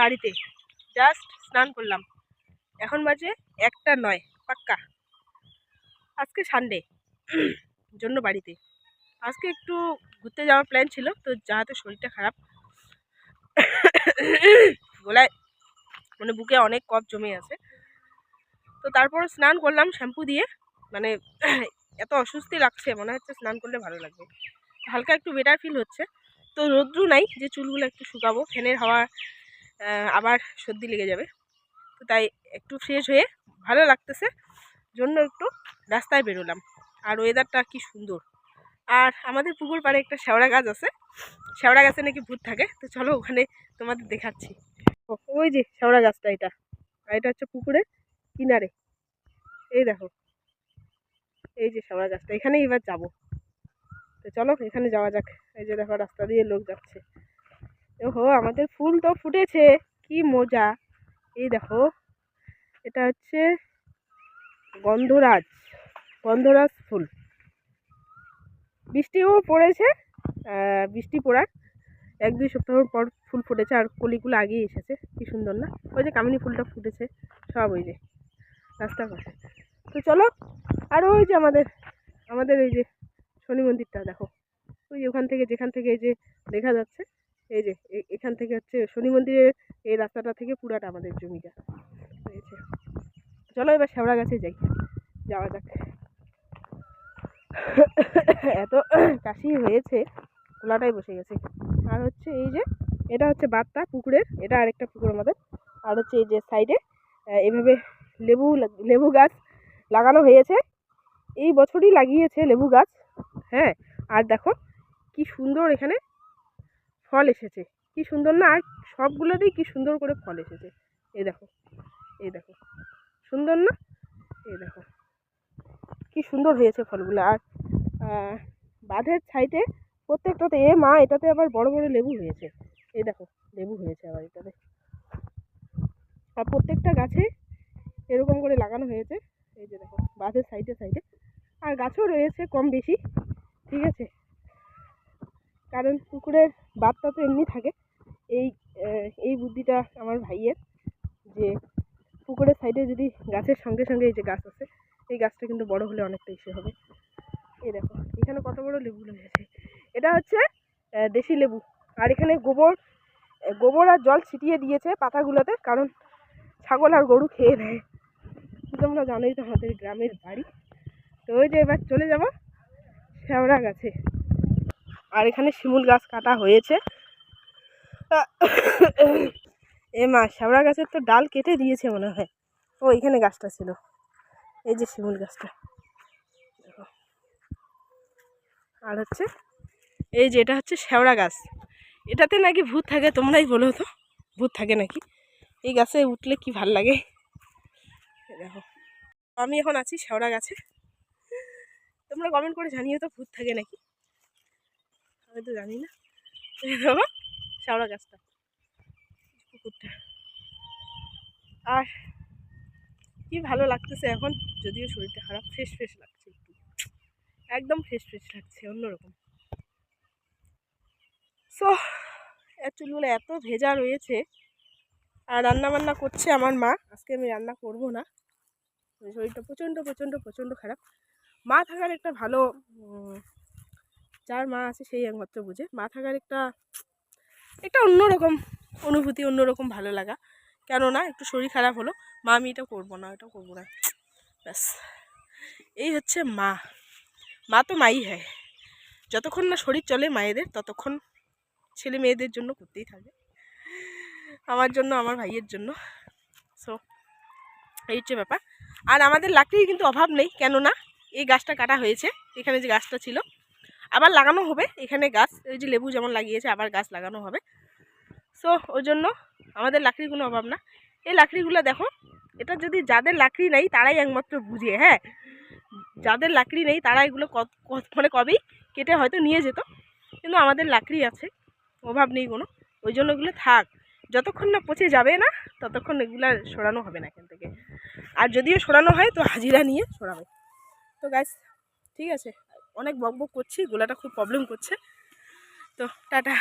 বাড়িতে। জাস্ট স্নান করলাম। এখন বাজে একটা নয়, পাক্কা। আজকে সানডে জন্য বাড়িতে। আজকে একটু ঘুরতে যাওয়ার প্ল্যান ছিল, তো যাতে শরীরটা খারাপ। গলায় মানে বুকে অনেক কফ জমে আছে। তো তারপর স্নান করলাম শ্যাম্পু দিয়ে। মানে এত অস্বস্তি লাগছে, মনে হচ্ছে স্নান করলে ভালো লাগবে। হালকা একটু বেটার ফিল হচ্ছে। তো রোদ্রু নাই যে চুলগুলো একটু শুকাবো, ফ্যানের হাওয়া আবার সর্দি লেগে যাবে। তো তাই একটু ফ্রেশ হয়ে ভালো লাগতেছে, জন্য একটু রাস্তায় বেরোলাম। আর ওয়েদারটা কি সুন্দর। আর আমাদের পুকুর পাড়ে একটা শেওড়া গাছ আছে। শেওড়া গাছে নাকি ভূত থাকে। তো চলো ওখানে তোমাদের দেখাচ্ছি। ওই যে শেওড়া গাছটা এটা। আর এটা হচ্ছে পুকুরের কিনারে। এই দেখো। এই যে শেওড়া গাছটা। এখানেই এবার যাব। তো চলো এখানে যাওয়া যাক। এই যে দেখো রাস্তা দিয়ে লোক যাচ্ছে। ওহো, আমাদের ফুল তো ফুটেছে। কি মজা। এই দেখো, এটা হচ্ছে গন্ধরাজ গন্ধরাজ ফুল। বৃষ্টিও পড়েছে বৃষ্টি পড়ার এক দুই সপ্তাহ পর ফুল ফুটেছে, আর কলিগুলো আগেই এসেছে, কি সুন্দর না? ওই যে কামিনী ফুলটা ফুটেছে, সব ওই যে রাস্তার পাশে। তো চলো, আর ওই যে আমাদের আমাদের এই যে শনি মন্দিরটা, দেখো। ওই ওখান থেকে, যেখান থেকে এই যে দেখা যাচ্ছে এই যে এখান থেকে হচ্ছে শনি মন্দিরের এই রাস্তাটা থেকে পুরাটা আমাদের জমিটা। হয়েছে। চলো এবার শ্যাওড়া গাছে যাই। যাওয়া যাক। এত কাশি হয়েছে, খোলাটাই বসে গেছে। আর হচ্ছে এই যে, এটা হচ্ছে বাত্তা পুকুরের। এটা আরেকটা পুকুর আমাদের। আর হচ্ছে এই যে সাইডে এভাবে লেবু লেবু গাছ লাগানো হয়েছে। এই বছরই লাগিয়েছে লেবু গাছ। হ্যাঁ আর দেখো কি সুন্দর এখানে ফল এসেছে। কি সুন্দর না? আর সবগুলোতেই কি সুন্দর করে ফল এসেছে। এই দেখো এই দেখো। সুন্দর না? এই দেখো। কি সুন্দর হয়েছে ফলগুলো। আর বাঁধের সাইডে প্রত্যেকটাতে, এ মা, এটাতে আবার বড় বড় লেবু হয়েছে। এই দেখো, লেবু হয়েছে আবার এটাতে। আর প্রত্যেকটা গাছে এরকম করে লাগানো হয়েছে। এই যে দেখো, বাঁধের সাইডে সাইডে। আর গাছও রয়েছে কম বেশি, ঠিক আছে? কারণ পুকুরের বাদটা তো এমনি থাকে। এই এই বুদ্ধিটা আমার ভাইয়ের যে পুকুরের সাইডে যদি গাছের সঙ্গে সঙ্গে এই যে গাছ আছে, এই গাছটা কিন্তু বড় হলে অনেকটা ইসে হবে। এই দেখো, এখানে কত বড় লেবু হয়েছে। এটা হচ্ছে দেশি লেবু। আর এখানে গোবর গোবর আর জল ছিটিয়ে দিয়েছে পাতাগুলোতে, কারণ ছাগল আর গরু খেয়ে নেয়। তোমরা জানোই তো আমাদের গ্রামের বাড়ি। তো ওই যে এবার চলে যাব শ্যাওড়া গাছে। আর এখানে শিমুল গাছ কাটা হয়েছে। এ মা, শ্যাওড়া গাছের তো ডাল কেটে দিয়েছে মনে হয়। ও, এখানে গাছটা ছিল। এই যে শিমুল গাছটা। দেখো। আর হচ্ছে, এই যে এটা হচ্ছে শ্যাওড়া গাছ। এটাতে নাকি ভূত থাকে, তোমরাই বলো তো। ভূত থাকে নাকি? এই গাছে উঠলে কি ভালো লাগে? দেখো। আমি এখন আছি শ্যাওড়া গাছে। তোমরা কমেন্ট করে জানিও তো ভূত থাকে নাকি? আমি তো জানি না। দেখো গাছটা, পুকুরটা। আর কি ভালো লাগতেছে এখন, যদিও শরীরটা খারাপ, ফ্রেশ ফ্রেশ লাগছে একটু। একদম ফ্রেশ ফ্রেশ লাগছে, অন্যরকম। সো চুলগুলো এত ভেজা রয়েছে। আর রান্না বান্না করছে আমার মা, আজকে আমি রান্না করব না। শরীরটা প্রচণ্ড প্রচণ্ড প্রচণ্ড খারাপ। মা থাকার একটা ভালো যার মা আছে সেই একমাত্র বুঝে। মা থাকার একটা একটা অন্যরকম অনুভূতি, অন্যরকম ভালো লাগা। কেননা একটু শরীর খারাপ হলো, মা, আমি এটা করব না, এটা করব না। ব্যাস। এই হচ্ছে মা। মা তো মাই হয় যতক্ষণ না শরীর চলে মায়েদের, ততক্ষণ ছেলে মেয়েদের জন্য করতেই থাকে। আমার জন্য, আমার ভাইয়ের জন্য। সো এই হচ্ছে ব্যাপার। আর আমাদের লাকড়ির কিন্তু অভাব নেই, কেননা এই গাছটা কাটা হয়েছে। এখানে যে গাছটা ছিল আবার লাগানো হবে এখানে গাছ ওই যে লেবু যেমন লাগিয়েছে, আবার গাছ লাগানো হবে। সো ওই জন্য আমাদের লাকড়ির কোনো অভাব না। এই লাকড়িগুলো দেখো, এটা যদি যাদের লাকড়ি নেই, তারাই একমাত্র বুঝে হ্যাঁ? যাদের লাকড়ি নেই, তারা এগুলো মানে কবেই কেটে হয়তো নিয়ে যেত, কিন্তু আমাদের লাকড়ি আছে, অভাব নেই কোনো। ওই জন্য এগুলো থাক, যতক্ষণ না পচে যাবে না, ততক্ষণ এগুলো সরানো হবে না এখান থেকে। আর যদিও সরানো হয়, তো হাজিরা নিয়ে সরাবে। তো গাছ ঠিক আছে? অনেক বক বক করছি গোলাটা খুব প্রবলেম করছে। তো টাটা।